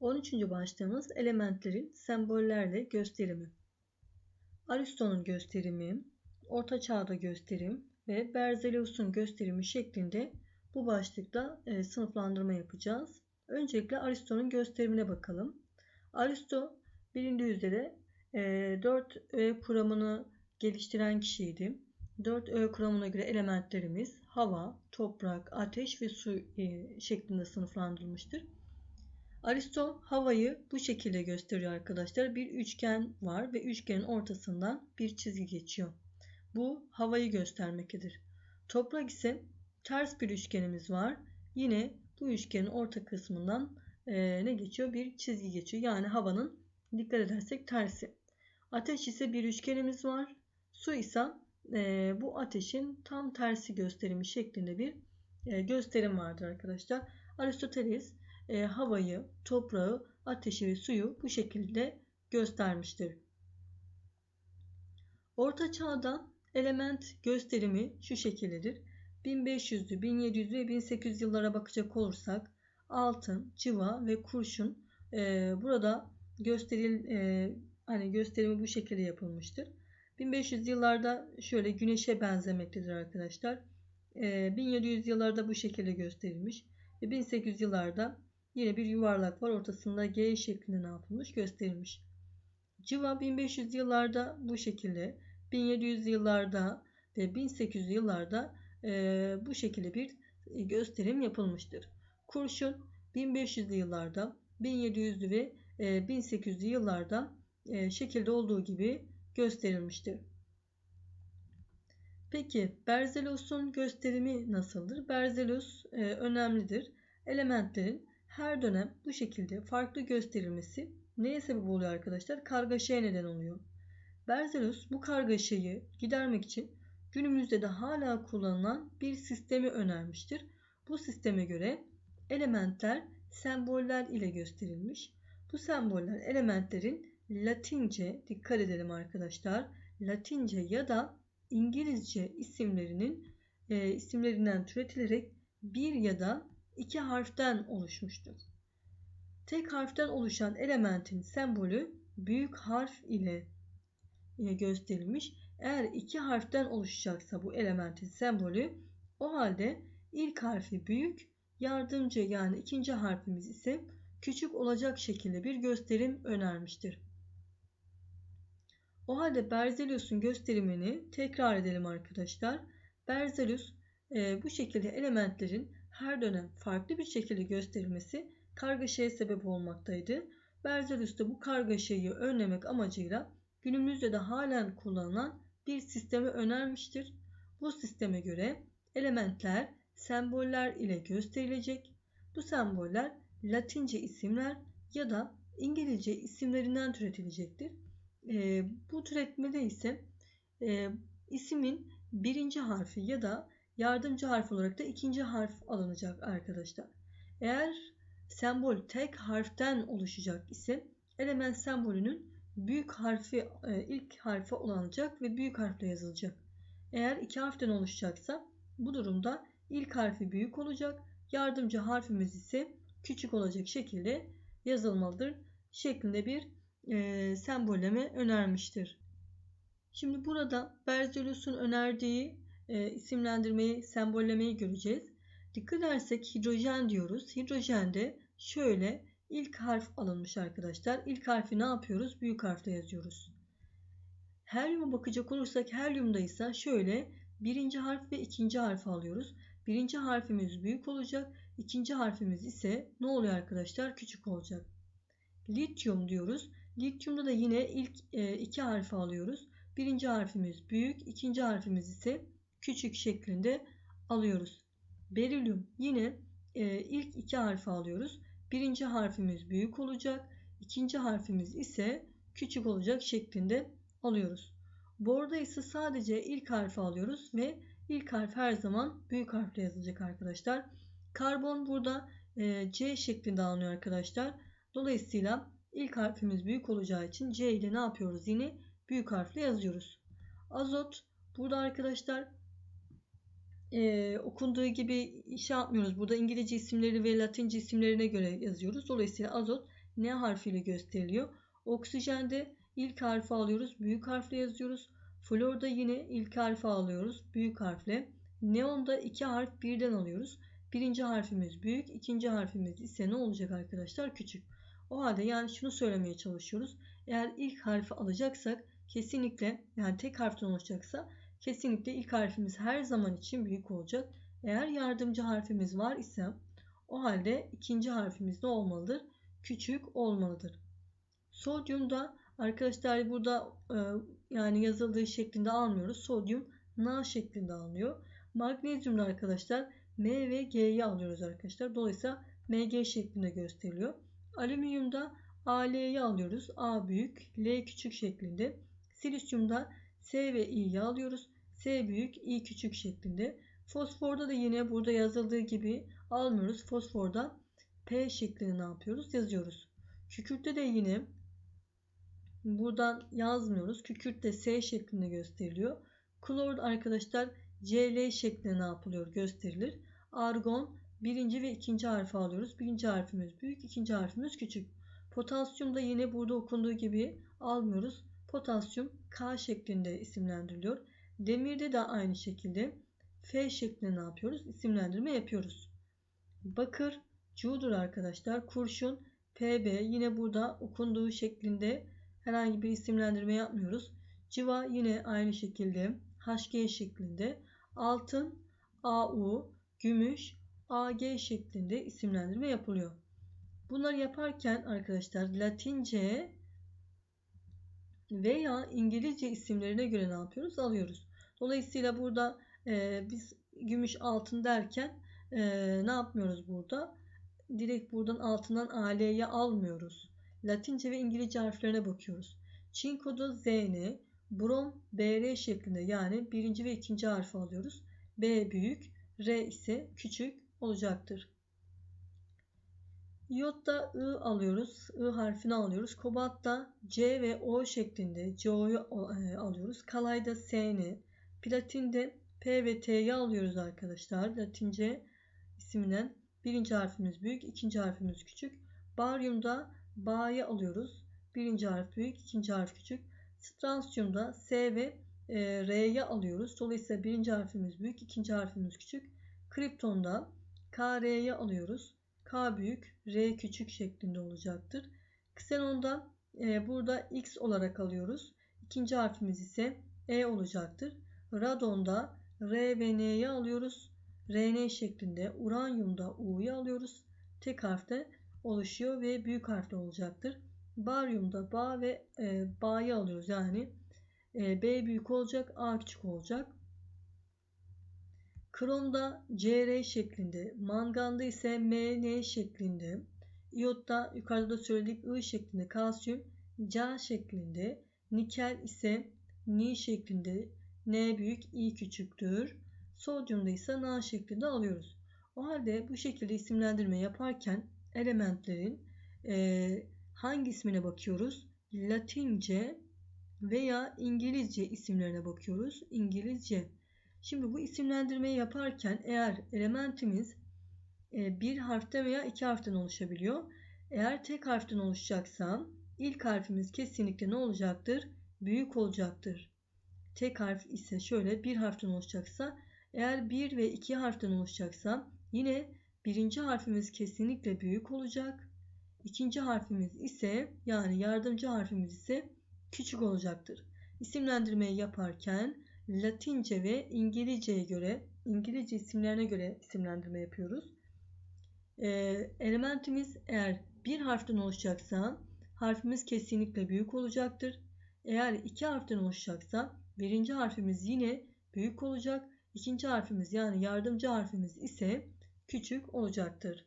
13. başlığımız elementlerin sembollerle gösterimi. Aristo'nun gösterimi, Orta Çağ'da gösterim ve Berzelius'un gösterimi şeklinde bu başlıkta e, sınıflandırma yapacağız. Öncelikle Aristo'nun gösterimine bakalım. Aristo bilindiği üzere e, 4 öğe kuramını geliştiren kişiydi. 4 öğe kuramına göre elementlerimiz hava, toprak, ateş ve su e, şeklinde sınıflandırılmıştır. Aristo havayı bu şekilde gösteriyor arkadaşlar. Bir üçgen var ve üçgenin ortasından bir çizgi geçiyor. Bu havayı göstermektedir. Toprak ise ters bir üçgenimiz var. Yine bu üçgenin orta kısmından e, ne geçiyor? Bir çizgi geçiyor. Yani havanın dikkat edersek tersi. Ateş ise bir üçgenimiz var. Su ise e, bu ateşin tam tersi gösterimi şeklinde bir e, gösterim vardır arkadaşlar. Aristoteles e, havayı, toprağı, ateşi ve suyu bu şekilde göstermiştir. Orta çağda element gösterimi şu şekildedir. 1500'lü, 1700'lü ve 1800 yıllara bakacak olursak altın, civa ve kurşun e, burada gösteril e, hani gösterimi bu şekilde yapılmıştır. 1500 yıllarda şöyle güneşe benzemektedir arkadaşlar. E, 1700 yıllarda bu şekilde gösterilmiş. Ve 1800 yıllarda Yine bir yuvarlak var. Ortasında G şeklinde ne yapılmış? Gösterilmiş. Civa 1500 yıllarda bu şekilde, 1700 yıllarda ve 1800 yıllarda e, bu şekilde bir gösterim yapılmıştır. Kurşun 1500'lü yıllarda, 1700'lü ve e, 1800'lü yıllarda e, şekilde olduğu gibi gösterilmiştir. Peki Berzelius'un gösterimi nasıldır? Berzelius e, önemlidir. Elementlerin her dönem bu şekilde farklı gösterilmesi neye sebep oluyor arkadaşlar? Kargaşaya neden oluyor. Berzelius bu kargaşayı gidermek için günümüzde de hala kullanılan bir sistemi önermiştir. Bu sisteme göre elementler semboller ile gösterilmiş. Bu semboller elementlerin Latince dikkat edelim arkadaşlar. Latince ya da İngilizce isimlerinin e, isimlerinden türetilerek bir ya da iki harften oluşmuştur. Tek harften oluşan elementin sembolü büyük harf ile gösterilmiş. Eğer iki harften oluşacaksa bu elementin sembolü o halde ilk harfi büyük, yardımcı yani ikinci harfimiz ise küçük olacak şekilde bir gösterim önermiştir. O halde Berzelius'un gösterimini tekrar edelim arkadaşlar. Berzelius e, bu şekilde elementlerin her dönem farklı bir şekilde gösterilmesi kargaşaya sebep olmaktaydı. Berzelius da bu kargaşayı önlemek amacıyla günümüzde de halen kullanılan bir sistemi önermiştir. Bu sisteme göre elementler semboller ile gösterilecek. Bu semboller Latince isimler ya da İngilizce isimlerinden türetilecektir. E, bu türetmede ise e, ismin birinci harfi ya da Yardımcı harf olarak da ikinci harf alınacak arkadaşlar. Eğer sembol tek harften oluşacak ise element sembolünün büyük harfi e, ilk harfi olanacak ve büyük harfle yazılacak. Eğer iki harften oluşacaksa bu durumda ilk harfi büyük olacak, yardımcı harfimiz ise küçük olacak şekilde yazılmalıdır şeklinde bir e, sembolleme önermiştir. Şimdi burada Berzelius'un önerdiği e, isimlendirmeyi, sembollemeyi göreceğiz. Dikkat edersek hidrojen diyoruz. Hidrojende şöyle ilk harf alınmış arkadaşlar. İlk harfi ne yapıyoruz? Büyük harfle yazıyoruz. Helyuma bakacak olursak helyumda ise şöyle birinci harf ve ikinci harfi alıyoruz. Birinci harfimiz büyük olacak. ikinci harfimiz ise ne oluyor arkadaşlar? Küçük olacak. Lityum diyoruz. Lityumda da yine ilk e, iki harfi alıyoruz. Birinci harfimiz büyük, ikinci harfimiz ise küçük şeklinde alıyoruz. Berilyum yine e, ilk iki harfi alıyoruz. Birinci harfimiz büyük olacak. ikinci harfimiz ise küçük olacak şeklinde alıyoruz. Borda ise sadece ilk harfi alıyoruz ve ilk harf her zaman büyük harfle yazılacak arkadaşlar. Karbon burada e, C şeklinde alınıyor arkadaşlar. Dolayısıyla ilk harfimiz büyük olacağı için C ile ne yapıyoruz? Yine büyük harfle yazıyoruz. Azot burada arkadaşlar e, okunduğu gibi şey yapmıyoruz. Burada İngilizce isimleri ve Latince isimlerine göre yazıyoruz. Dolayısıyla azot N harfiyle gösteriliyor. Oksijende ilk harfi alıyoruz. Büyük harfle yazıyoruz. Florda yine ilk harfi alıyoruz. Büyük harfle. Neonda iki harf birden alıyoruz. Birinci harfimiz büyük. ikinci harfimiz ise ne olacak arkadaşlar? Küçük. O halde yani şunu söylemeye çalışıyoruz. Eğer ilk harfi alacaksak kesinlikle yani tek harften olacaksa kesinlikle ilk harfimiz her zaman için büyük olacak. Eğer yardımcı harfimiz var ise o halde ikinci harfimiz ne olmalıdır? Küçük olmalıdır. Sodyumda arkadaşlar burada e, yani yazıldığı şeklinde almıyoruz. Sodyum Na şeklinde alınıyor. Magnezyumda arkadaşlar M ve G'yi alıyoruz arkadaşlar. Dolayısıyla Mg şeklinde gösteriliyor. Alüminyumda AL'yi alıyoruz. A büyük, L küçük şeklinde. Silisyumda S ve İ'yi alıyoruz. S büyük, I küçük şeklinde. Fosforda da yine burada yazıldığı gibi almıyoruz. Fosforda P şeklinde ne yapıyoruz? Yazıyoruz. Kükürtte de yine buradan yazmıyoruz. Kükürtte S şeklinde gösteriliyor. Klor arkadaşlar CL şeklinde ne yapılıyor? Gösterilir. Argon birinci ve ikinci harfi alıyoruz. Birinci harfimiz büyük, ikinci harfimiz küçük. Potasyum da yine burada okunduğu gibi almıyoruz. Potasyum K şeklinde isimlendiriliyor. Demirde de aynı şekilde F şeklinde ne yapıyoruz? İsimlendirme yapıyoruz. Bakır C'dur arkadaşlar. Kurşun PB yine burada okunduğu şeklinde herhangi bir isimlendirme yapmıyoruz. Civa yine aynı şekilde HG şeklinde. Altın AU, gümüş AG şeklinde isimlendirme yapılıyor. Bunları yaparken arkadaşlar Latince veya İngilizce isimlerine göre ne yapıyoruz? Alıyoruz. Dolayısıyla burada e, biz gümüş altın derken e, ne yapmıyoruz burada? Direkt buradan altından AL'ye almıyoruz. Latince ve İngilizce harflerine bakıyoruz. Çinko'da ZN, brom BR şeklinde yani birinci ve ikinci harfi alıyoruz. B büyük, R ise küçük olacaktır. İyotta I alıyoruz. I harfini alıyoruz. Kobaltta C ve O şeklinde CO'yu e, alıyoruz. Kalayda S'ni. Platinde P ve T'yi alıyoruz arkadaşlar. Latince isminden. Birinci harfimiz büyük, ikinci harfimiz küçük. Baryumda Ba'yı alıyoruz. Birinci harf büyük, ikinci harf küçük. Stransiyumda S ve e, R'yi alıyoruz. Dolayısıyla birinci harfimiz büyük, ikinci harfimiz küçük. Kriptonda KR'yi alıyoruz. K büyük, R küçük şeklinde olacaktır. Xenon'da e, burada X olarak alıyoruz. İkinci harfimiz ise E olacaktır. Radon'da R ve N'yi alıyoruz. RN şeklinde. Uranyumda U'yu alıyoruz. Tek harfte oluşuyor ve büyük harfle olacaktır. Baryumda Ba ve e, Ba'yı alıyoruz. Yani e, B büyük olacak, A küçük olacak. Kromda Cr şeklinde, manganda ise Mn şeklinde, iyotta yukarıda da söyledik I şeklinde, kalsiyum Ca şeklinde, nikel ise Ni şeklinde, N büyük, I küçüktür. Sodyumda ise Na şeklinde alıyoruz. O halde bu şekilde isimlendirme yaparken elementlerin e, hangi ismine bakıyoruz? Latince veya İngilizce isimlerine bakıyoruz. İngilizce Şimdi bu isimlendirmeyi yaparken eğer elementimiz e, bir harften veya iki harften oluşabiliyor. Eğer tek harften oluşacaksa ilk harfimiz kesinlikle ne olacaktır? Büyük olacaktır. Tek harf ise şöyle bir harften oluşacaksa eğer bir ve iki harften oluşacaksa yine birinci harfimiz kesinlikle büyük olacak. İkinci harfimiz ise yani yardımcı harfimiz ise küçük olacaktır. İsimlendirmeyi yaparken Latince ve İngilizceye göre, İngilizce isimlerine göre isimlendirme yapıyoruz. E, elementimiz eğer bir harften oluşacaksa harfimiz kesinlikle büyük olacaktır. Eğer iki harften oluşacaksa birinci harfimiz yine büyük olacak. İkinci harfimiz yani yardımcı harfimiz ise küçük olacaktır.